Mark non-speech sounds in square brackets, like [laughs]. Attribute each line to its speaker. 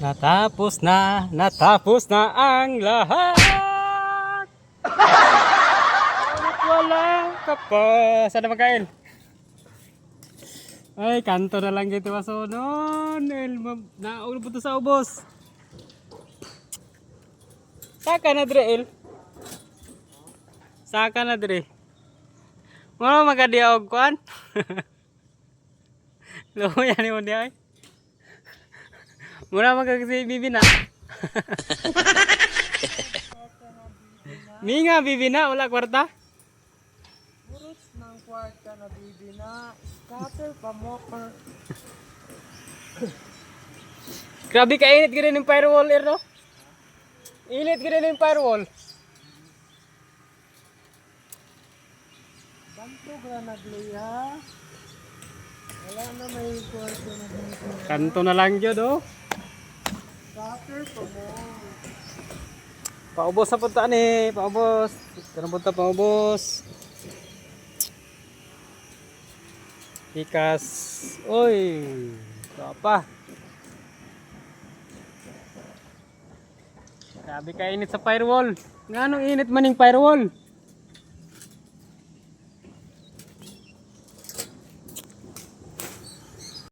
Speaker 1: Natapos na, natapos na ang lahat. At wala ka pa. Saan na magkain? Ay, kanto na lang gitu masonon. El, ma- naulog po to sa ubos. Saka na dre, El. Saka na dre. Mga magadiya og kwan. [laughs] Luya ni mo diya ay. Mura magkakasi bibi na. [laughs] Minga bibi na, wala kwarta.
Speaker 2: Purot ng kwarta na bibi na. Scatter pa mo per.
Speaker 1: Grabe ka init ka rin yung firewall, Erno. Init ka rin yung firewall.
Speaker 2: Na nagluya. Wala na may kwarta na dito.
Speaker 1: Kanto na lang yun, oh. Paubos na punta ni, paubos. Kanang punta paubos. Ikas. Uy, ito pa. Grabe ka init sa firewall. Nga anong init maning firewall?